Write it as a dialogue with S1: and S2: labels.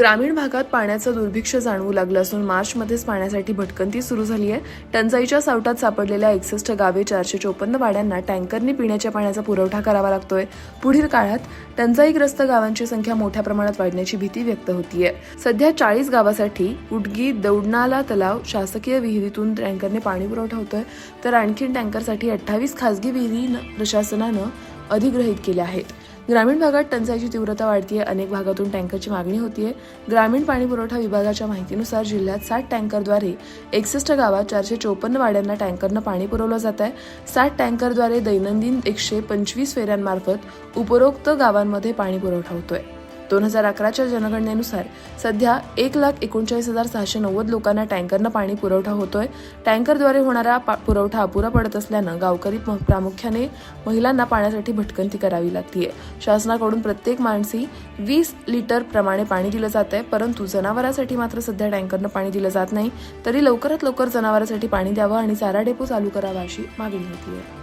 S1: ग्रामीण भागात पाण्याचं दुर्भिक्ष जाणवू लागलं असून मार्चमध्येच पाण्यासाठी भटकंती सुरू झाली आहे. टंचाईच्या सावटात सापडलेल्या एकसष्ट गावे चारशे चोपन्न वाड्यांना टँकरनी पिण्याच्या पाण्याचा पुरवठा करावा लागतोय. पुढील काळात टंचाईग्रस्त गावांची संख्या मोठ्या प्रमाणात वाढण्याची भीती व्यक्त होतीये. सध्या चाळीस गावासाठी उडगी दौडनाला तलाव शासकीय विहिरीतून टँकरने पाणी पुरवठा होतोय. तर आणखी टँकरसाठी अठ्ठावीस खासगी विहिरी प्रशासनानं अधिग्रहित केल्या आहेत. ग्रामीण भागात टंचाईची तीव्रता वाढतीये अनेक भागातून टँकरची मागणी होतीये. ग्रामीण पाणी पुरवठा विभागाच्या माहितीनुसार जिल्ह्यात साठ टँकरद्वारे एकसष्ट गावात चारशे चोपन्न वाड्यांना टँकरनं पाणी पुरवलं जात आहे साठ टँकरद्वारे दैनंदिन एकशे पंचवीस फेऱ्यांमार्फत उपरोक्त गावांमध्ये पाणी पुरवठा होतोय. दोन हजार अकराच्या जनगणनेनुसार सध्या एक लाख एकोणचाळीस हजार सहाशे नव्वद लोकांना टँकरनं पाणी पुरवठा होतोय. टँकरद्वारे होणारा पा- पुरवठा अपुरा पडत असल्यानं गावकरी प्रामुख्याने महिलांना पाण्यासाठी भटकंती करावी लागतीये. शासनाकडून प्रत्येक माणसी वीस लिटर प्रमाणे पाणी दिलं जात आहे परंतु जनावरांसाठी मात्र सध्या टँकरनं पाणी दिलं जात नाही. तरी लवकरात लवकर जनावरांसाठी पाणी द्यावं आणि चारा डेपो चालू करावा अशी मागणी होतीये.